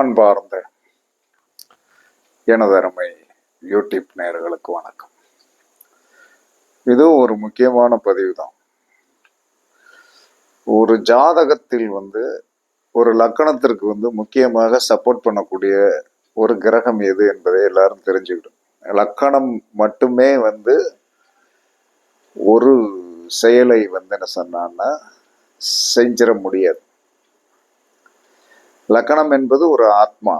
அன்பார்ந்த எனதருமை யூடியூப் நேர்களுக்கு வணக்கம். இதுவும் ஒரு முக்கியமான பதிவு தான் ஒரு ஜாதகத்தில் வந்து ஒரு லக்கணத்திற்கு வந்து முக்கியமாக சப்போர்ட் பண்ணக்கூடிய ஒரு கிரகம் எது என்பதை எல்லாரும் தெரிஞ்சுக்கிடும். லக்கணம் மட்டுமே வந்து ஒரு செயலை வந்து என்ன சொன்னான்னா செஞ்சிட முடியாது. லக்கணம் என்பது ஒரு ஆத்மா.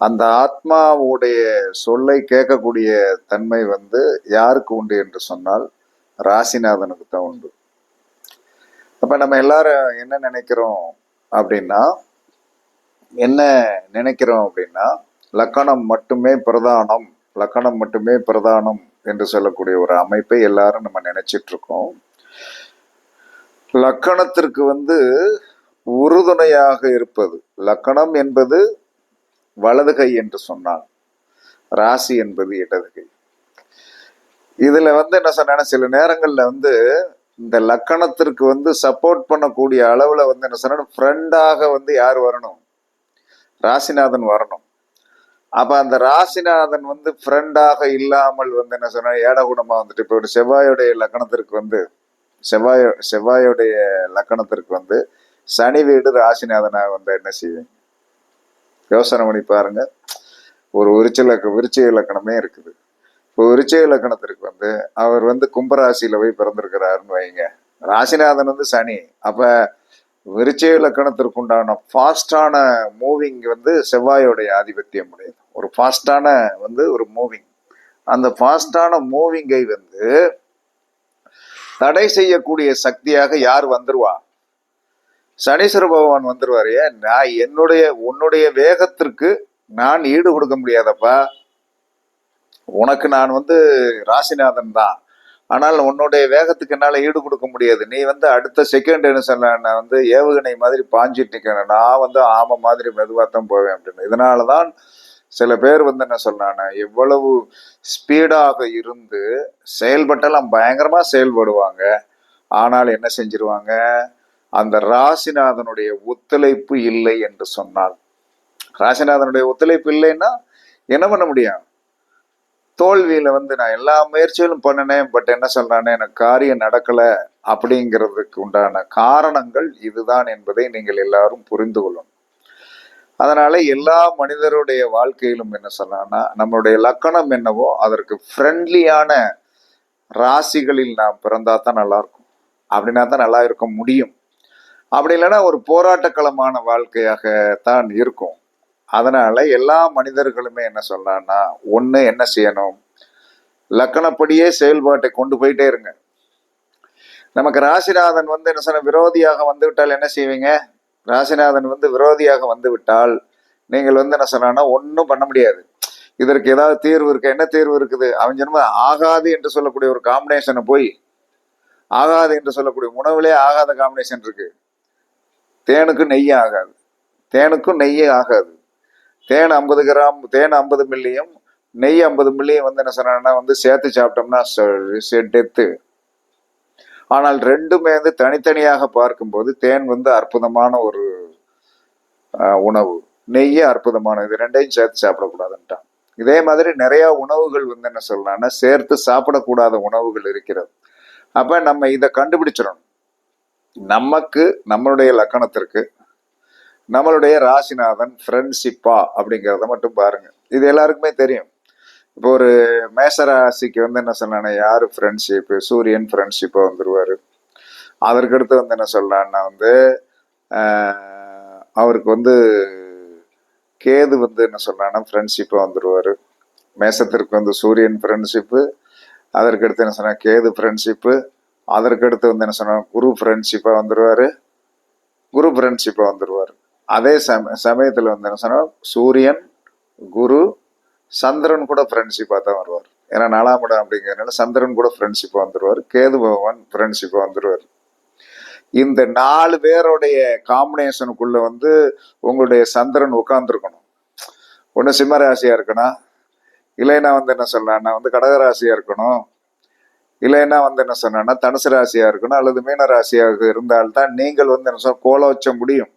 அந்த ஆத்மாவுடைய சொல்லை கேட்கக்கூடிய தன்மை வந்து யாருக்கு உண்டு என்று சொன்னால் ராசிநாதனுக்கு தான் உண்டு. அப்ப நம்ம எல்லாரும் என்ன நினைக்கிறோம் அப்படின்னா என்ன நினைக்கிறோம் அப்படின்னா லக்கணம் மட்டுமே பிரதானம் லக்கணம் மட்டுமே பிரதானம் என்று சொல்லக்கூடிய ஒரு அமைப்பை எல்லாரும் நம்ம நினைச்சிட்டு இருக்கோம். லக்கணத்திற்கு வந்து உறுதுணையாக இருப்பது. லக்கணம் என்பது வலது கை என்று சொன்னான் ராசி என்பது இடது கை. இதுல வந்து என்ன சொன்னா சில நேரங்கள்ல வந்து இந்த லக்கணத்திற்கு வந்து சப்போர்ட் பண்ணக்கூடிய அளவுல வந்து என்ன சொன்னா ஃப்ரெண்டாக வந்து யார் வரணும்? ராசிநாதன் வரணும். அப்ப அந்த ராசிநாதன் வந்து ஃப்ரெண்டாக இல்லாமல் வந்து என்ன சொன்னா ஏடகுணமா வந்துட்டு இப்போ செவ்வாயுடைய லக்கணத்திற்கு வந்து செவ்வாய் செவ்வாயுடைய லக்கணத்திற்கு வந்து சனி வீடு ராசிநாதனாக வந்தால் என்ன செய்வீங்க யோசனை பண்ணி பாருங்க. ஒரு விருச்ச இலக்க இலக்கணமே இருக்குது. இப்போ விருச்சிக இலக்கணத்திற்கு வந்து அவர் வந்து கும்பராசியில் போய் பிறந்திருக்கிறாருன்னு வைங்க. ராசிநாதன் வந்து சனி. அப்போ விருச்ச இலக்கணத்திற்கு உண்டான ஃபாஸ்டான மூவிங் வந்து செவ்வாயோடைய ஆதிபத்தியம் உடையது. ஒரு ஃபாஸ்டான வந்து ஒரு மூவிங் அந்த ஃபாஸ்டான மூவிங்கை வந்து தடை செய்யக்கூடிய சக்தியாக யார் வந்துருவா? சனீஸ்வர பகவான் வந்துருவாரு. ஏன்? நான் என்னுடைய உன்னுடைய வேகத்திற்கு நான் ஈடு கொடுக்க முடியாதப்பா. உனக்கு நான் வந்து ராசிநாதன் தான். ஆனால் உன்னுடைய வேகத்துக்கு என்னால் ஈடு கொடுக்க முடியாது. நீ வந்து அடுத்த செகண்ட் என்ன சொல்ல வந்து ஏவுகணை மாதிரி பாஞ்சிட்டு நிற்கிறேன் நான் வந்து ஆமை மாதிரி மெதுவாக தான் போவேன் அப்படின்னு. இதனால தான் சில பேர் வந்து என்ன சொல்றாங்க எவ்வளவு ஸ்பீடாக இருந்து செயல்பட்டெல்லாம் பயங்கரமாக செயல்படுவாங்க. ஆனால் என்ன செஞ்சிருவாங்க? அந்த ராசிநாதனுடைய ஒத்துழைப்பு இல்லை என்று சொன்னால். ராசிநாதனுடைய ஒத்துழைப்பு இல்லைன்னா என்ன பண்ண முடியும்? தோல்வியில வந்து நான் எல்லா முயற்சிகளும் பண்ணினேன் பட் என்ன சொல்றானே எனக்கு காரியம் நடக்கல அப்படிங்கிறதுக்கு உண்டான காரணங்கள் இதுதான் என்பதை நீங்கள் எல்லாரும் புரிந்து கொள்ளணும். அதனால எல்லா மனிதருடைய வாழ்க்கையிலும் என்ன சொல்லலாம்னா நம்மளுடைய லக்கணம் என்னவோ அதற்கு ஃப்ரெண்ட்லியான ராசிகளில் நாம் பிறந்தா தான் நல்லா இருக்கும். அப்படின்னா தான் நல்லா இருக்க முடியும். அப்படி இல்லைன்னா ஒரு போராட்டக்களமான வாழ்க்கையாக தான் இருக்கும். அதனால எல்லா மனிதர்களுமே என்ன சொல்லலாம்னா ஒன்று என்ன செய்யணும்? லக்கணப்படியே செயல்பாட்டை கொண்டு போயிட்டே இருங்க. நமக்கு ராசிநாதன் வந்து என்ன சொன்ன விரோதியாக வந்து விட்டால் என்ன செய்வீங்க? ராசிநாதன் வந்து விரோதியாக வந்து விட்டால் நீங்கள் வந்து என்ன சொன்னா ஒன்றும் பண்ண முடியாது. இதற்கு ஏதாவது தீர்வு இருக்கு? என்ன தீர்வு இருக்குது? அவன் ஜென்ம ஆகாது என்று சொல்லக்கூடிய ஒரு காம்பினேஷனை போய் ஆகாது என்று சொல்லக்கூடிய உணவுலே ஆகாத காம்பினேஷன் இருக்கு. தேனுக்கு நெய் ஆகாது. தேனுக்கும் நெய்யே ஆகாது. தேன் ஐம்பது கிராம் தேன் ஐம்பது மில்லியும் நெய் ஐம்பது மில்லியும் வந்து என்ன சொன்னா வந்து சேர்த்து சாப்பிட்டோம்னா டெத்து. ஆனால் ரெண்டுமே வந்து தனித்தனியாக பார்க்கும்போது தேன் வந்து அற்புதமான ஒரு உணவு. நெய்யே அற்புதமான இது ரெண்டையும் சேர்த்து சாப்பிடக்கூடாதுன்ட்டான். இதே மாதிரி நிறையா உணவுகள் வந்து என்ன சொல்லலாம்னா சேர்த்து சாப்பிடக்கூடாத உணவுகள் இருக்கிறது. அப்போ நம்ம இதை கண்டுபிடிச்சிடணும். நமக்கு நம்மளுடைய லக்கணத்திற்கு நம்மளுடைய ராசிநாதன் ஃப்ரெண்ட்ஷிப்பா அப்படிங்கிறத மட்டும் பாருங்க. இது எல்லாருக்குமே தெரியும். இப்போ ஒரு மேச ராசிக்கு வந்து என்ன சொல்லலாம்னா யார் ஃப்ரெண்ட்ஷிப்பு சூரியன் ஃப்ரெண்ட்ஷிப்பாக வந்துடுவார் அதற்கடுத்து வந்து என்ன சொல்லலான்னா வந்து அவருக்கு வந்து கேது வந்து என்ன சொல்லலாம்னா ஃப்ரெண்ட்ஷிப்பாக வந்துடுவார் மேசத்திற்கு வந்து சூரியன் ஃப்ரெண்ட்ஷிப்பு அதற்கடுத்து என்ன சொன்னால் கேது ஃப்ரெண்ட்ஷிப்பு அதற்கடுத்து வந்து என்ன சொன்னா குரு ஃப்ரெண்ட்ஷிப்பாக வந்துடுவார் குரு ஃப்ரெண்ட்ஷிப்பாக வந்துடுவார் அதே சம சமயத்தில் வந்து என்ன சொன்னால் சூரியன் குரு சந்திரன் கூட ஃப்ரெண்ட்ஷிப்பாக தான் வருவார். ஏன்னா நாலாம் இடம் அப்படிங்கிறதுனால சந்திரன் கூட ஃப்ரெண்ட்ஷிப்பாக வந்துடுவார் கேது பகவான் ஃப்ரெண்ட்ஷிப்பாக வந்துடுவார் இந்த நாலு பேருடைய காம்பினேஷனுக்குள்ள வந்து உங்களுடைய சந்திரன் உட்காந்துருக்கணும் ஒன்று சிம்மராசியாக இருக்கணும். இல்லைன்னா வந்து என்ன சொல்லலாம்னா வந்து கடகராசியாக இருக்கணும். இல்லைன்னா வந்து என்ன சொன்னா தனுசு ராசியாக இருக்கணும் அல்லது மீன ராசியாக இருந்தால்தான் நீங்கள் வந்து என்ன சொன்னால் கோல வச்ச முடியும்.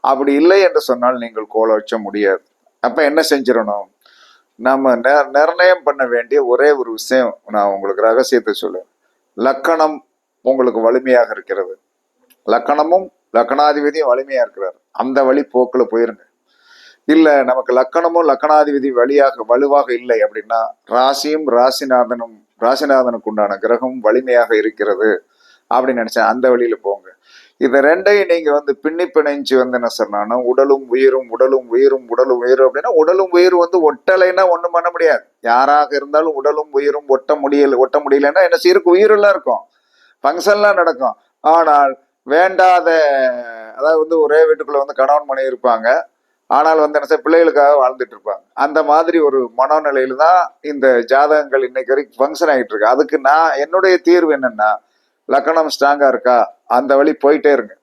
அப்படி இல்லை என்று சொன்னால் நீங்கள் கோல வச்ச முடியாது. அப்போ என்ன செஞ்சிடணும்? நம்ம நெ- நிர்ணயம் பண்ண வேண்டிய ஒரே ஒரு விஷயம் நான் உங்களுக்கு ரகசியத்தை சொல்லுவேன் லக்கணம் உங்களுக்கு வலிமையாக இருக்கிறது. லக்கணமும் லக்கணாதிபதியும் வலிமையாக இருக்கிறார். அந்த வழி போக்கில் போயிருங்க. இல்லை நமக்கு லக்கணமும் லக்கணாதிபதி வழியாக வலுவாக இல்லை அப்படின்னா ராசியும் ராசிநாதனும் ராசிநாதனுக்கு உண்டான கிரகம் வலிமையாக இருக்கிறது அப்படின்னு நினைச்சேன். அந்த வழியில போங்க. இதை ரெண்டையும் நீங்க வந்து பின்னி பிணைஞ்சு வந்து என்ன சொன்னா உடலும் உயிரும் உடலும் உயிரும் உடலும் உயிரும் அப்படின்னா உடலும் உயிர் வந்து ஒட்டலைன்னா ஒண்ணும் பண்ண முடியாது. யாராக இருந்தாலும் உடலும் உயிரும் ஒட்ட முடியல ஒட்ட முடியலன்னா என்ன சீருக்கு உயிரெல்லாம் இருக்கும். ஃபங்க்ஷன்லாம் நடக்கும். ஆனால் வேண்டாத அதாவது வந்து ஒரே வீட்டுக்குள்ள வந்து கணவன் மனைவி இருப்பாங்க. ஆனால் வந்து என்ன பிள்ளைகளுக்காக வாழ்ந்துட்டு இருப்பாங்க. அந்த மாதிரி ஒரு மனோநிலையில தான் இந்த ஜாதகங்கள் இன்னைக்கு வரைக்கும் ஃபங்க்ஷன் ஆகிட்டு இருக்கு அதுக்கு நான் என்னுடைய தீர்வு என்னன்னா லக்கணம் ஸ்ட்ராங்கா இருக்கா? அந்த வழி போயிட்டே இருங்க.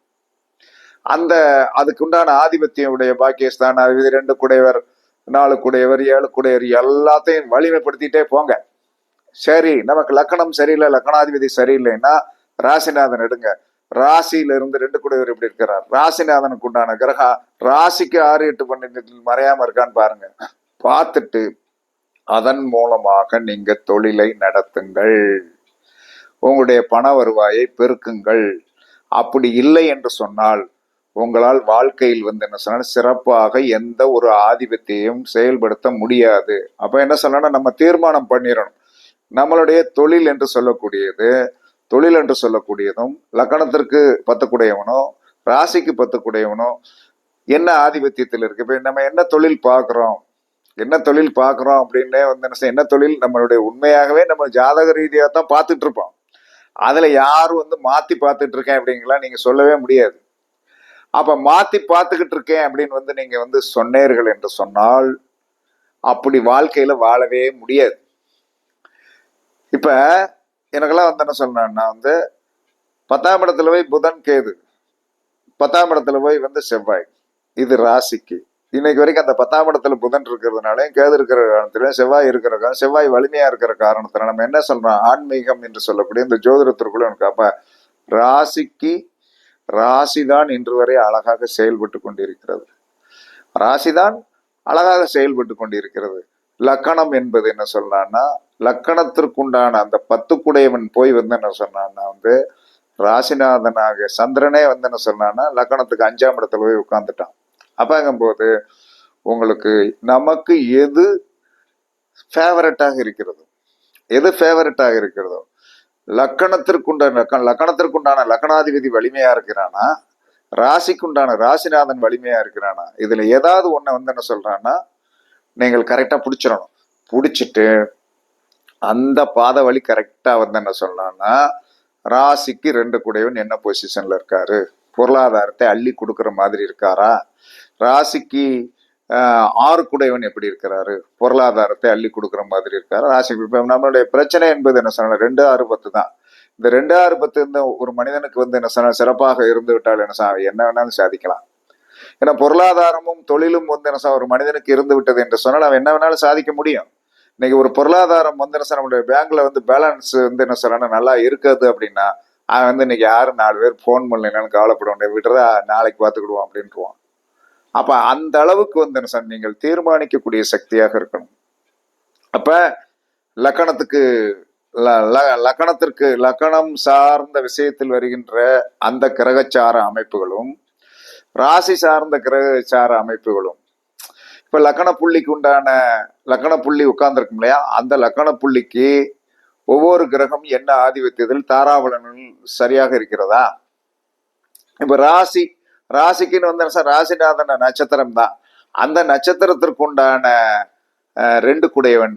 அந்த அதுக்குண்டான ஆதிபத்தியம் உடைய பாக்கியஸ்தான் அதிபதி ரெண்டு குடையவர் நாலு குடையவர் ஏழு குடையவர் எல்லாத்தையும் வலிமைப்படுத்திட்டே போங்க. சரி நமக்கு லக்கணம் சரியில்லை லக்கணாதிபதி சரியில்லைன்னா ராசிநாதன் எடுங்க. ராசியில இருந்து ரெண்டு குடையவர் எப்படி இருக்கிறார்? ராசிநாதனுக்கு உண்டான கிரகா ராசிக்கு ஆறு எட்டு பன்னெண்டு மறையாம இருக்கான்னு பாருங்க. பார்த்துட்டு அதன் மூலமாக நீங்க தொழிலை நடத்துங்கள். உங்களுடைய பண வருவாயை பெருக்குங்கள். அப்படி இல்லை என்று சொன்னால் உங்களால் வாழ்க்கையில் வந்து என்ன சொன்னால் சிறப்பாக எந்த ஒரு ஆதிபத்தியையும் செயல்படுத்த முடியாது. அப்ப என்ன சொல்லணும்னா நம்ம தீர்மானம் பண்ணிடணும் நம்மளுடைய தொழில் என்று சொல்லக்கூடியது தொழில் என்று சொல்லக்கூடியதும் லக்கணத்திற்கு பத்தக்கூடியவனோ ராசிக்கு பத்தக்கூடியவனோ என்ன ஆதிபத்தியத்தில் இருக்கு? இப்ப நம்ம என்ன தொழில் பார்க்குறோம்? என்ன தொழில் பார்க்குறோம் அப்படின்னே வந்து என்ன என்ன தொழில்? நம்மளுடைய உண்மையாகவே நம்ம ஜாதக ரீதியாக தான் பார்த்துட்டு இருப்போம். அதில் யாரும் வந்து மாற்றி பார்த்துட்டு இருக்கேன் அப்படிங்கலாம் நீங்கள் சொல்லவே முடியாது. அப்போ மாற்றி பார்த்துக்கிட்டு இருக்கேன் அப்படின்னு வந்து நீங்கள் வந்து சொன்னீர்கள் என்று சொன்னால் அப்படி வாழ்க்கையில் வாழவே முடியாது. இப்போ எனக்கெல்லாம் வந்து என்ன சொன்னேன்னா வந்து பத்தாம் இடத்துல போய் புதன் கேது. பத்தாம் இடத்துல போய் வந்து செவ்வாய். இது ராசிக்கு. இன்னைக்கு வரைக்கும் அந்த பத்தாம் இடத்துல புதன் இருக்கிறதுனாலையும் கேது இருக்கிற காரணத்திலையும் செவ்வாய் இருக்கிற காரணம் செவ்வாய் வலிமையா இருக்கிற காரணத்துல நம்ம என்ன சொல்றோம்? ஆன்மீகம் என்று சொல்லக்கூடிய இந்த ஜோதிடத்திற்குள்ள எனக்கு அப்ப ராசிக்கு ராசிதான் இன்று வரை அழகாக செயல்பட்டு கொண்டிருக்கிறது. ராசிதான் அழகாக செயல்பட்டு கொண்டிருக்கிறது. லக்கணம் என்பது என்ன சொல்லலாம்னா லக்கணத்திற்குண்டான அந்த பத்துக்குடையவன் போய் வந்து என்ன சொன்னான்னா வந்து ராசிநாதனாக சந்திரனே வந்து என்ன சொன்னான்னா லக்கணத்துக்கு அஞ்சாம் இடத்துல போய் உட்காந்துட்டான் அப்பங்கும்போது உங்களுக்கு நமக்கு எது ஃபேவரட்டாக இருக்கிறது எது ஃபேவரட்டாக இருக்கிறதோ லக்கணத்திற்குண்டான லக்கண லக்கணத்திற்குண்டான லக்கணாதிபதி வலிமையா இருக்கிறானா ராசிக்குண்டான ராசிநாதன் வலிமையா இருக்கிறானா இதுல ஏதாவது ஒண்ணு வந்து என்ன சொல்றான்னா நீங்கள் கரெக்டாக பிடிச்சிடணும். பிடிச்சிட்டு அந்த பாத வழி கரெக்டாக வந்து என்ன சொல்லலாம்னா ராசிக்கு ரெண்டு கூடையவன் என்ன பொசிஷனில் இருக்காரு? பொருளாதாரத்தை அள்ளி கொடுக்குற மாதிரி இருக்காரா? ராசிக்கு ஆறு குடையவன் எப்படி இருக்கிறாரு? பொருளாதாரத்தை அள்ளி கொடுக்குற மாதிரி இருக்காரு? ராசி நம்மளுடைய பிரச்சனை என்பது என்ன சொன்ன ரெண்டு ஆறு பத்து தான். இந்த ரெண்டு ஆறு பத்து இந்த ஒரு மனிதனுக்கு வந்து என்ன சொன்னால் சிறப்பாக இருந்து விட்டால் என்ன சா- என்ன வேணாலும் சாதிக்கலாம். ஏன்னா பொருளாதாரமும் தொழிலும் வந்து என்ன ஒரு மனிதனுக்கு இருந்து விட்டது என்று சொன்னால் அவன் என்ன வேணாலும் சாதிக்க முடியும். இன்னைக்கு ஒரு பொருளாதாரம் வந்து என்ன நம்மளுடைய பேங்க்ல வந்து பேலன்ஸ் வந்து என்ன சொல்றாங்க நல்லா இருக்காது அப்படின்னா அவன் வந்து இன்னைக்கு யாரும் நாலு பேர் ஃபோன் பண்ணலன்னு கவலைப்பட வேண்டிய விடுறதா நாளைக்கு பார்த்துக்கிடுவோம் அப்படின்ட்டுருவான் அப்ப அந்த அளவுக்கு வந்து என்ன சார் நீங்கள் தீர்மானிக்கக்கூடிய சக்தியாக இருக்கணும். அப்ப லக்கணத்துக்கு ல- ல- லக்கணத்திற்கு லக்கணம் சார்ந்த விஷயத்தில் வருகின்ற அந்த கிரகச்சார அமைப்புகளும் ராசி சார்ந்த கிரகசார அமைப்புகளும். இப்ப லக்கண புள்ளிக்கு உண்டான லக்கண புள்ளி உட்கார்ந்துருக்கும் இல்லையா? அந்த லக்கண புள்ளிக்கு ஒவ்வொரு கிரகம் என்ன ஆதிபத்தியத்தில் தாராபலனில் சரியாக இருக்கிறதா? இப்ப ராசி ராசிக்குன்னு வந்து சார் ராசிநாதன நட்சத்திரம் தான். அந்த நட்சத்திரத்திற்கு உண்டான ரெண்டு குடையவன்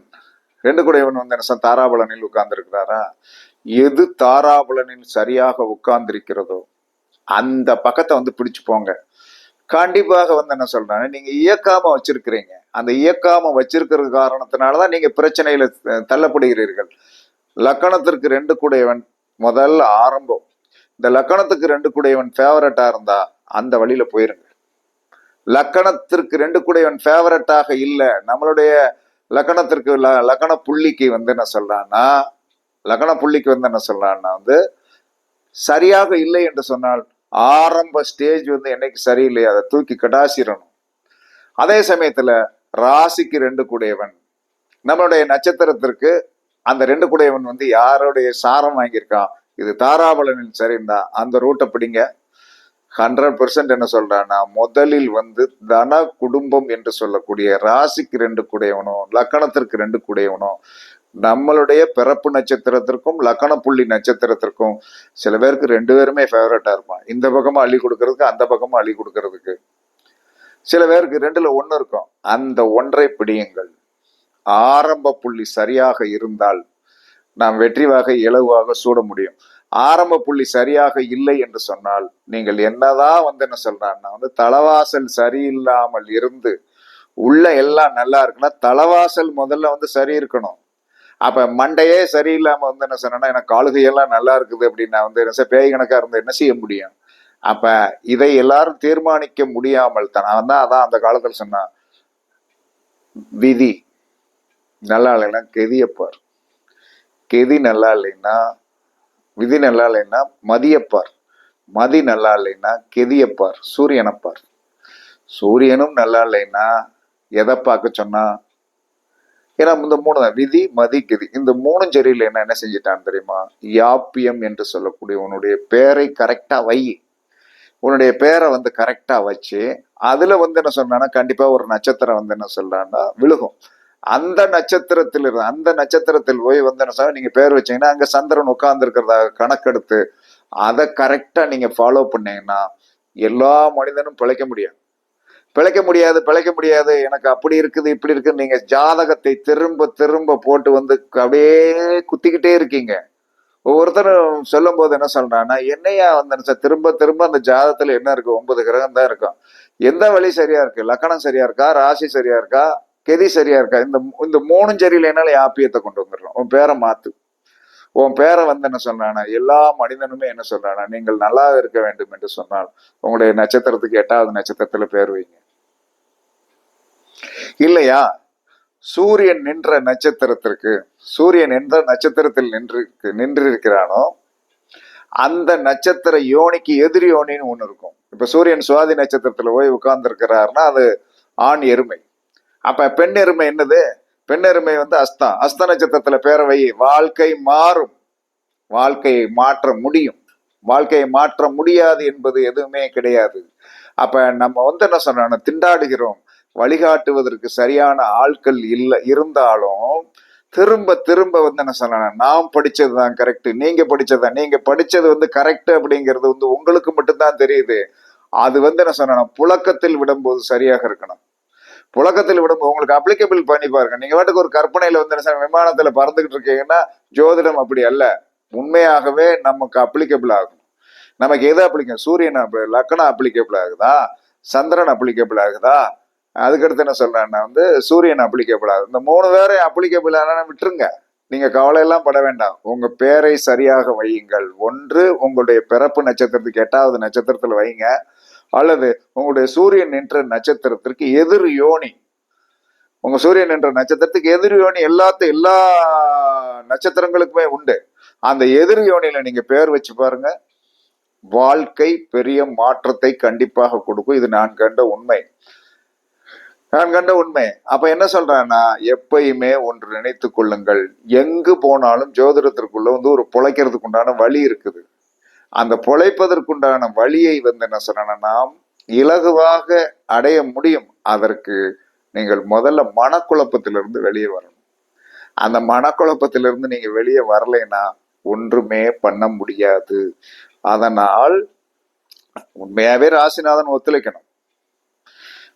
ரெண்டு குடையவன் வந்து என்ன சார் தாராபலனில் உட்கார்ந்திருக்கிறாரா? எது தாராபலனில் சரியாக உட்கார்ந்திருக்கிறதோ? அந்த பக்கத்தை வந்து பிடிச்சு போங்க. கண்டிப்பாக வந்து என்ன சொல்றேன் நீங்க இயக்காம வச்சிருக்கிறீங்க. அந்த இயக்காம வச்சிருக்கிறது காரணத்தினாலதான் நீங்க பிரச்சனையில தள்ளப்படுகிறீர்கள். லக்கணத்திற்கு ரெண்டு கூடையவன் முதல்ல ஆரம்பம். இந்த லக்கணத்துக்கு ரெண்டு கூடையவன் ஃபேவரட்டா இருந்தா அந்த வழியில போயிருங்க. லக்கணத்திற்கு ரெண்டு கூடையவன் ஃபேவரட்டாக இல்லை நம்மளுடைய லக்கணத்திற்கு ல- லக்கண புள்ளிக்கு வந்து என்ன சொல்றான்னா லக்கண புள்ளிக்கு வந்து என்ன சொல்றான்னா வந்து சரியாக இல்லை என்று சொன்னால் ஆரம்ப ஸ்டேஜ் வந்து என்னைக்கு சரியில்லையோ அதை தூக்கி கடாசிடணும். அதே சமயத்தில் ராசிக்கு ரெண்டு கூடையவன். நம்மளுடைய நட்சத்திரத்திற்கு அந்த ரெண்டு கூடையவன் வந்து யாருடைய சாரம் வாங்கியிருக்கான்? இது தாராபலனில் சரிந்தா அந்த ரூட்டை பிடிங்க. ஹண்ட்ரட் பெர்சன்ட் என்ன சொல்றான்னா முதலில் வந்து தன குடும்பம் என்று சொல்லக்கூடிய ராசிக்கு ரெண்டு கூடையவனும் லக்கணத்திற்கு ரெண்டு கூடையவனும் நம்மளுடைய பிறப்பு நட்சத்திரத்திற்கும் லக்கண புள்ளி நட்சத்திரத்திற்கும் சில பேருக்கு ரெண்டு பேருமே ஃபேவரட்டாக இருப்பான் இந்த பக்கமாக அள்ளி கொடுக்கறதுக்கு அந்த பக்கமாக அள்ளி கொடுக்கறதுக்கு. சில பேருக்கு ரெண்டுல ஒன்று இருக்கும். அந்த ஒன்றை பிடியுங்கள். ஆரம்ப புள்ளி சரியாக இருந்தால் நாம் வெற்றி வாகை இலகுவாக சூட முடியும். ஆரம்ப புள்ளி சரியாக இல்லை என்று சொன்னால் நீங்கள் என்னதான் வந்து என்ன சொல்றான்னா வந்து தலவாசல் சரியில்லாமல் இருந்து உள்ள எல்லாம் நல்லா இருக்குன்னா தலவாசல் முதல்ல வந்து சரி இருக்கணும். அப்போ மண்டையே சரியில்லாமல் வந்து என்ன சொன்னா எனக்கு காலுகையெல்லாம் நல்லா இருக்குது அப்படின்னா வந்து என்ன செய்ய, பேய் கணக்காக இருந்து என்ன செய்ய முடியும்? அப்போ இதை எல்லாரும் தீர்மானிக்க முடியாமல் தான். அவன் தான் அதான் அந்த காலத்தில் சொன்னான் விதி நல்லா இல்லைன்னா கெதியப்பார் கெதி நல்லா இல்லைன்னா விதி நல்லா இல்லைன்னா மதியப்பார் மதி நல்லா இல்லைன்னா கெதியப்பார் சூரியனப்பார் சூரியனும் நல்லா இல்லைன்னா எதை பார்க்க சொன்னா ஏன்னா இந்த மூணு தான். விதி மதி கிதி. இந்த மூணும் சரியில்லை. என்ன என்ன செஞ்சிட்டான் தெரியுமா? யாப்பியம் என்று சொல்லக்கூடிய உன்னுடைய பேரை கரெக்டா வை. உன்னுடைய பேரை வந்து கரெக்டா வச்சு அதுல வந்து என்ன சொன்னான்னா கண்டிப்பா ஒரு நட்சத்திரம் வந்து என்ன சொல்றான்னா விழுகும். அந்த நட்சத்திரத்தில் இருந்து அந்த நட்சத்திரத்தில் போய் வந்து என்ன சொல்ல நீங்க பேர் வச்சீங்கன்னா அங்க சந்திரன் உட்கார்ந்து இருக்கிறதாக கணக்கெடுத்து அதை கரெக்டா நீங்க ஃபாலோ பண்ணீங்கன்னா எல்லா மனிதனும் பிழைக்க முடியும் பிழைக்க முடியாது பிழைக்க முடியாது. எனக்கு அப்படி இருக்குது இப்படி இருக்குது நீங்க ஜாதகத்தை திரும்ப திரும்ப போட்டு வந்து அப்படியே குத்திக்கிட்டே இருக்கீங்க. ஒவ்வொருத்தரும் சொல்லும் போது என்ன சொல்றான்னா என்னையா வந்து என்ன திரும்ப திரும்ப அந்த ஜாதகத்துல என்ன இருக்கு? ஒன்பது கிரகம் தான் இருக்கும். எந்த வழி சரியா இருக்கு? லக்கணம் சரியா இருக்கா? ராசி சரியா இருக்கா? கெதி சரியா இருக்கா? இந்த இந்த மூணும் சரியில்லைனால ஆப்பியத்தை கொண்டு வந்துடலாம். உன் பேரை மாத்து. உன் பேரை வந்து என்ன சொல்றானா? எல்லா மனிதனுமே என்ன சொல்றானா? நீங்கள் நல்லா இருக்க வேண்டும் என்று சொன்னால் உங்களுடைய நட்சத்திரத்துக்கு எட்டாவது நட்சத்திரத்துல பேர் வைங்க. இல்லையா? சூரியன் நின்ற நட்சத்திரத்திற்கு சூரியன் எந்த நட்சத்திரத்தில் நின்று நின்றிருக்கிறானோ அந்த நட்சத்திர யோனிக்கு எதிர் யோனின்னு ஒண்ணு இருக்கும். இப்ப சூரியன் சுவாதி நட்சத்திரத்துல போய் உட்கார்ந்து இருக்கிறாருன்னா அது ஆண் எருமை. அப்ப பெண் எருமை என்னது? பெண்ணெருமை வந்து அஸ்தா. அஸ்த நட்சத்திரத்துல பேரவை வாழ்க்கை மாறும். வாழ்க்கையை மாற்ற முடியும். வாழ்க்கையை மாற்ற முடியாது என்பது எதுவுமே கிடையாது. அப்ப நம்ம வந்து என்ன சொல்றோம் திண்டாடுகிறோம். வழிகாட்டுவதற்கு சரியான ஆட்கள் இல்லை இருந்தாலும் திரும்ப திரும்ப வந்து என்ன சொல்லணும் நாம் படிச்சது தான் கரெக்ட் நீங்க படிச்சதுதான். நீங்க படிச்சது வந்து கரெக்ட் அப்படிங்கிறது வந்து உங்களுக்கு மட்டும்தான் தெரியுது. அது வந்து என்ன சொல்லணும் புழக்கத்தில் விடும்போது சரியாக இருக்கணும். புழக்கத்தில் விடும்போது உங்களுக்கு அப்ளிகபிள் பண்ணி பாருங்க. நீங்க வாட்டுக்கு ஒரு கற்பனையில வந்து என்ன விமானத்துல பறந்துகிட்டு இருக்கீங்கன்னா ஜோதிடம் அப்படி அல்ல. உண்மையாகவே நமக்கு அப்ளிகபிள் ஆகும். நமக்கு எது அப்ளிகேன் சூரியன் அப்ப- லக்னம் அப்ளிகபிள் ஆகுதா? சந்திரன் அப்ளிகபிள் ஆகுதா? அதுக்கடுத்து என்ன சொல்றேன்னா வந்து சூரியன் அப்ளிகபிள் ஆகுது. இந்த மூணு பேரையும் அப்ளிகபிள் ஆனா விட்டுருங்க. நீங்க கவலை எல்லாம் பட வேண்டாம். உங்க பேரை சரியாக வையுங்கள். ஒன்று உங்களுடைய பிறப்பு நட்சத்திரத்துக்கு எட்டாவது நட்சத்திரத்துல வைங்க. அல்லது உங்களுடைய சூரியன் என்ற நட்சத்திரத்திற்கு எதிர் யோனி. உங்க சூரியன் என்ற நட்சத்திரத்துக்கு எதிர் யோனி எல்லாத்த எல்லா நட்சத்திரங்களுக்குமே உண்டு. அந்த எதிர் யோனியில நீங்க பேர் வச்சு பாருங்க. வாழ்க்கை பெரிய மாற்றத்தை கண்டிப்பாக கொடுக்கும். இது நான் கண்ட உண்மை. நான் கண்ட உண்மை. அப்ப என்ன சொல்றேன்னா எப்பயுமே ஒன்று நினைத்து கொள்ளுங்கள். எங்கு போனாலும் ஜோதிடத்திற்குள்ள வந்து ஒரு பிழைக்கிறதுக்கு உண்டான வழி இருக்குது. அந்த பொழைப்பதற்குண்டான வழியை வந்து என்ன சொல்றேன்னா நாம் இலகுவாக அடைய முடியும். அதற்கு நீங்கள் முதல்ல மனக்குழப்பத்திலிருந்து வெளியே வரணும். அந்த மனக்குழப்பத்திலிருந்து நீங்க வெளியே வரலைன்னா ஒன்றுமே பண்ண முடியாது. அதனால் உண்மையாவே ராசிநாதன் ஒத்துழைக்கணும்.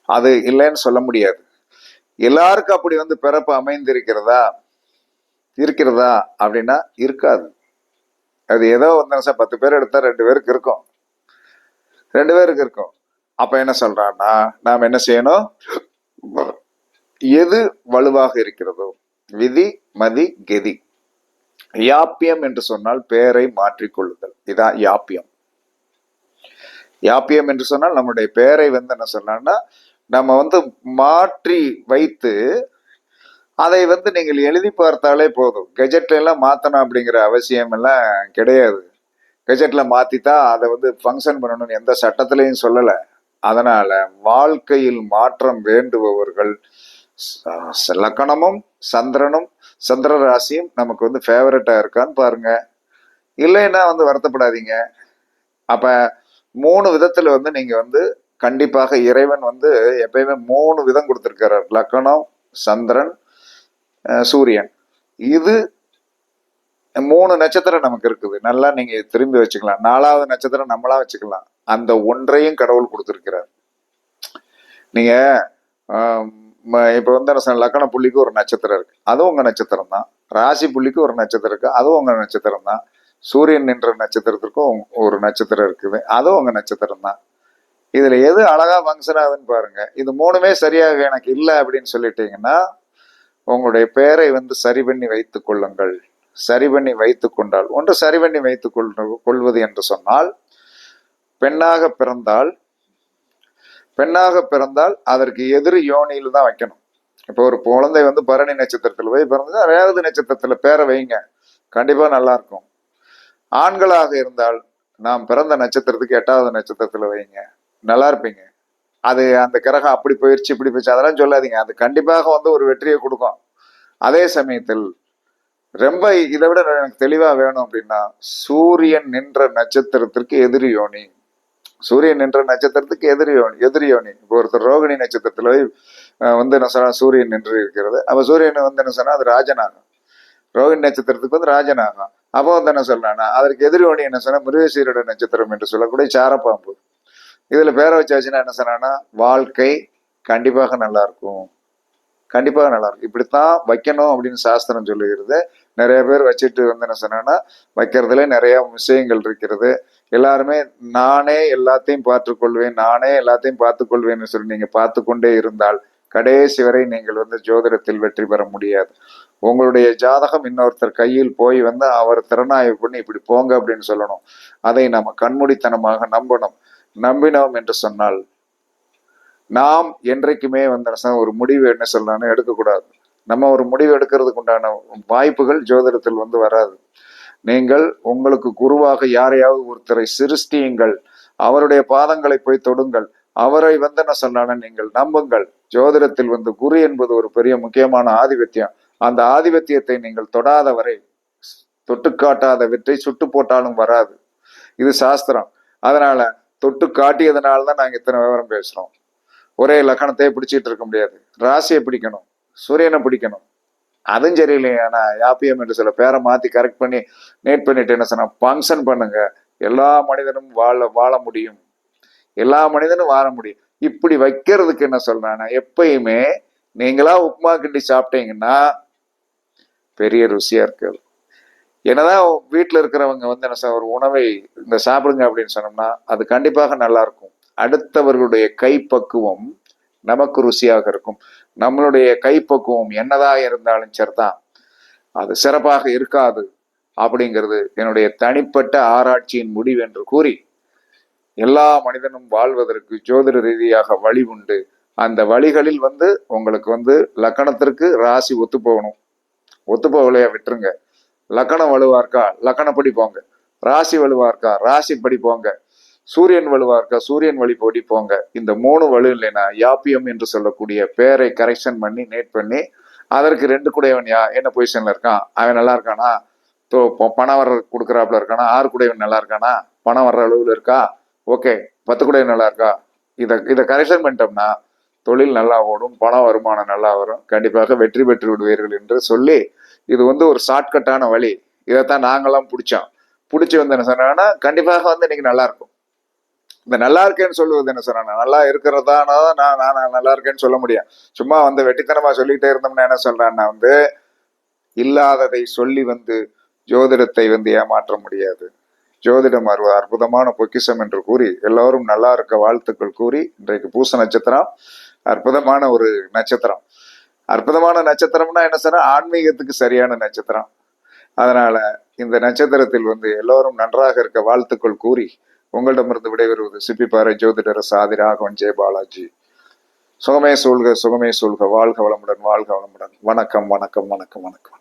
அது இல்லைன்னு சொல்ல முடியாது. எல்லாருக்கும் அப்படி வந்து பிறப்பு அமைந்திருக்கிறதா? இருக்கிறதா? அப்படின்னா இருக்காது. அது ஏதோ வந்து சார் பத்து பேர் எடுத்தால் ரெண்டு பேருக்கு இருக்கும். ரெண்டு பேருக்கு இருக்கும். அப்போ என்ன சொல்கிறான்னா நாம் என்ன செய்யணும்? எது வலுவாக இருக்கிறதோ விதி மதி கெதி யாப்பியம் என்று சொன்னால் பெயரை மாற்றிக்கொள்ளுதல். இதான் யாப்பியம். யாப்பியம் என்று சொன்னால் நம்முடைய பெயரை வந்து என்ன சொன்னா நம்ம வந்து மாற்றி வைத்து அதை வந்து நீங்கள் எழுதி பார்த்தாலே போதும். கெஜெட்ல எல்லாம் மாற்றணும் அப்படிங்கிற அவசியம் எல்லாம் கிடையாது கெஜெட்ல தான் அதை வந்து ஃபங்க்ஷன் பண்ணணும்னு எந்த சட்டத்திலையும் சொல்லலை. அதனால வாழ்க்கையில் மாற்றம் வேண்டுபவர்கள் லக்கணமும் சந்திரனும் சந்திர ராசியும் நமக்கு வந்து ஃபேவரட்டா இருக்கான்னு பாருங்க. இல்லைன்னா வந்து வருத்தப்படாதீங்க. அப்ப மூணு விதத்துல வந்து நீங்க வந்து கண்டிப்பாக இறைவன் வந்து எப்பயுமே மூணு விதம் கொடுத்துருக்கிறார் லக்கணம் சந்திரன் சூரியன். இது மூணு நட்சத்திரம் நமக்கு இருக்குது. நல்லா நீங்க திரும்பி வச்சுக்கலாம். நாலாவது நட்சத்திரம் நம்மளா வச்சுக்கலாம். அந்த ஒன்றையும் கடவுள் கொடுத்துருக்கிறார். நீங்க இப்போ இப்ப வந்து லக்கண புள்ளிக்கு ஒரு நட்சத்திரம் இருக்கு. அதுவும் உங்க நட்சத்திரம் தான். ராசி புள்ளிக்கு ஒரு நட்சத்திரம் இருக்கு. அதுவும் உங்க நட்சத்திரம் தான். சூரியன் நின்ற நட்சத்திரத்திற்கும் ஒரு நட்சத்திரம் இருக்குது. அதுவும் உங்க நட்சத்திரம் தான். இதுல எது அழகா ஃபங்க்ஷன் ஆகுதுன்னு பாருங்க. இது மூணுமே சரியாக எனக்கு இல்லை அப்படின்னு சொல்லிட்டீங்கன்னா உங்களுடைய பெயரை வந்து சரி பண்ணி வைத்துக் கொள்ளுங்கள். சரி பண்ணி வைத்துக் கொண்டால் ஒன்று சரி பண்ணி வைத்துக் கொள்வது என்று சொன்னால் பெண்ணாக பிறந்தால் பெண்ணாக பிறந்தால் அதற்கு எதிர் யோனியில் தான் வைக்கணும். இப்போ ஒரு குழந்தை வந்து பரணி நட்சத்திரத்தில் போய் பிறந்தது ரேவதி நட்சத்திரத்தில் பேரை வைங்க. கண்டிப்பாக நல்லா இருக்கும். ஆண்களாக இருந்தால் நாம் பிறந்த நட்சத்திரத்துக்கு எட்டாவது நட்சத்திரத்தில் வைங்க. நல்லா இருப்பீங்க. அது அந்த கிரகம் அப்படி போயிடுச்சு இப்படி போயிடுச்சு அதெல்லாம் சொல்லாதீங்க. அது கண்டிப்பாக வந்து ஒரு வெற்றியை கொடுக்கும். அதே சமயத்தில் ரொம்ப இதை விட எனக்கு தெளிவாக வேணும் அப்படின்னா சூரியன் நின்ற நட்சத்திரத்திற்கு எதிரி யோனி. சூரியன் நின்ற நட்சத்திரத்துக்கு எதிரி யோனி எதிரி யோனி. இப்போ ஒருத்தர் ரோகிணி நட்சத்திரத்தில் போய், வந்து என்ன சொன்னால் சூரியன் நின்று இருக்கிறது. அப்போ சூரியன் வந்து என்ன சொன்னால் அது ராஜனாகும். ரோகிணி நட்சத்திரத்துக்கு வந்து ராஜனாகும். அப்போ வந்து என்ன சொல்லலாம்னா அதற்கு எதிர்வணி என்ன சொன்னால் மிருகசீரோட நட்சத்திரம் என்று சொல்லக்கூடிய சாரப்பாம்பு. இதில் பேரை வச்சாச்சுன்னா என்ன சொன்னான்னா வாழ்க்கை கண்டிப்பாக நல்லா இருக்கும் கண்டிப்பாக நல்லாயிருக்கும். இப்படித்தான் வைக்கணும் அப்படின்னு சாஸ்திரம் சொல்லுகிறது. நிறைய பேர் வச்சுட்டு வந்து என்ன சொன்னான்னா வைக்கிறதுல நிறைய விஷயங்கள் இருக்கிறது. எல்லாருமே நானே எல்லாத்தையும் பார்த்துக்கொள்வேன் நானே எல்லாத்தையும் பார்த்துக்கொள்வேன்னு சொல்லி நீங்கள் பார்த்து கொண்டே இருந்தால் கடைசி வரை நீங்கள் வந்து ஜோதிடத்தில் வெற்றி பெற முடியாது. உங்களுடைய ஜாதகம் இன்னொருத்தர் கையில் போய் வந்து அவர் திறனாய்வு பண்ணி இப்படி போங்க அப்படின்னு சொல்லணும். அதை நம்ம கண்மூடித்தனமாக நம்பணும். நம்பினோம் என்று சொன்னால் நாம் என்றைக்குமே வந்து ஒரு முடிவு என்ன சொல்லணும் எடுக்கக்கூடாது. நம்ம ஒரு முடிவு எடுக்கிறதுக்கு உண்டான வாய்ப்புகள் ஜோதிடத்தில் வந்து வராது. நீங்கள் உங்களுக்கு குருவாக யாரையாவது ஒருத்தரை சிருஷ்டியுங்கள். அவருடைய பாதங்களை போய் தொடுங்கள். அவரை வந்து என்ன சொன்னாலும் நீங்கள் நம்புங்கள். ஜோதிடத்தில் வந்து குரு என்பது ஒரு பெரிய முக்கியமான ஆதிபத்தியம். அந்த ஆதிபத்தியத்தை நீங்கள் தொடாத வரை தொட்டு காட்டாத வெற்றி சுட்டு போட்டாலும் வராது. இது சாஸ்திரம். அதனால தொட்டு காட்டியதுனால தான் நாங்கள் இத்தனை விவரம் பேசுகிறோம் ஒரே லக்கணத்தையே பிடிச்சிட்டு இருக்க முடியாது. ராசியை பிடிக்கணும். சூரியனை பிடிக்கணும். அதுவும் சரியில்லையா. நான் யாப்பியம் என்று சில பேரை மாற்றி கரெக்ட் பண்ணி நேட் பண்ணிட்டு என்ன சொன்னால் ஃபங்க்ஷன் பண்ணுங்க. எல்லா மனிதனும் வாழ வாழ முடியும். எல்லா மனிதனும் வாழ முடியும். இப்படி வைக்கிறதுக்கு என்ன சொல்றேன்னா எப்பயுமே நீங்களா உப்புமா கிண்டி சாப்பிட்டீங்கன்னா பெரிய ருசியா இருக்காது. என்னதான் வீட்டில் இருக்கிறவங்க வந்து என்ன ஒரு உணவை இந்த சாப்பிடுங்க அப்படின்னு சொன்னோம்னா அது கண்டிப்பாக நல்லா இருக்கும். அடுத்தவர்களுடைய கைப்பக்குவம் நமக்கு ருசியாக இருக்கும். நம்மளுடைய கைப்பக்குவம் என்னதான் இருந்தாலும் சரிதான். அது சிறப்பாக இருக்காது அப்படிங்கிறது என்னுடைய தனிப்பட்ட ஆராய்ச்சியின் முடிவு என்று கூறி எல்லா மனிதனும் வாழ்வதற்கு ஜோதிட ரீதியாக வழி உண்டு. அந்த வழிகளில் வந்து உங்களுக்கு வந்து லக்கணத்திற்கு ராசி ஒத்து போகணும் ஒத்து போகலையா விட்டுருங்க. லக்கணம் வலுவா இருக்கா லக்கணப்படி போங்க ராசி வலுவா இருக்கா ராசிப்படி போங்க சூரியன் வலுவா இருக்கா சூரியன் வழிபடி போங்க இந்த மூணு வலு இல்லைன்னா யாப்பியம் என்று சொல்லக்கூடிய பேரை கரெக்ஷன் பண்ணி நேட் பண்ணி அதற்கு ரெண்டு குடையவன் யா என்ன பொசிஷன்ல இருக்கான்? அவன் நல்லா இருக்கானா? தோ பணம் வர்ற கொடுக்குறாப்புல இருக்கானா? ஆறு குடையவன் நல்லா இருக்கானா? பணம் வர்ற அளவில் இருக்கா? ஓகே பத்து குடையவன் நல்லா இருக்கா? இதை இதை கரெக்ஷன் பண்ணிட்டோம்னா தொழில் நல்லா ஓடும் பண வருமானம் நல்லா வரும். கண்டிப்பாக வெற்றி பெற்று விடுவீர்கள் என்று சொல்லி இது வந்து ஒரு ஷார்ட்கட்டான வழி. இதைத்தான் நாங்களாம் பிடிச்சோம். பிடிச்சி வந்து என்ன சொன்னாங்கன்னா கண்டிப்பாக வந்து இன்னைக்கு நல்லா இருக்கும். இந்த நல்லா இருக்கேன்னு சொல்லுவது என்ன சொன்னா நல்லா இருக்கிறதானா நான் நான் நல்லா இருக்கேன்னு சொல்ல முடியும் சும்மா வந்து வெட்டித்தனமா சொல்லிட்டே இருந்தோம்னா என்ன சொல்றான்னா வந்து இல்லாததை சொல்லி வந்து ஜோதிடத்தை வந்து ஏமாற்ற முடியாது. ஜோதிடம் ஒரு அற்புதமான பொக்கிஷம் என்று கூறி எல்லோரும் நல்லா இருக்க வாழ்த்துக்கள் கூறி இன்றைக்கு பூச நட்சத்திரம் அற்புதமான ஒரு நட்சத்திரம். அற்புதமான நட்சத்திரம்னா என்ன சொன்னா ஆன்மீகத்துக்கு சரியான நட்சத்திரம். அதனால இந்த நட்சத்திரத்தில் வந்து எல்லோரும் நன்றாக இருக்க வாழ்த்துக்கள் கூறி உங்களிடமிருந்து விடைபெறுவது சிப்பிப்பாறை ஜோதிடர் சாதி ராகவன் ஜெய பாலாஜி. சுகமே சூழ்க சுகமே சூழ்க. வாழ்க வளமுடன் வாழ்க வளமுடன். வணக்கம் வணக்கம் வணக்கம் வணக்கம்.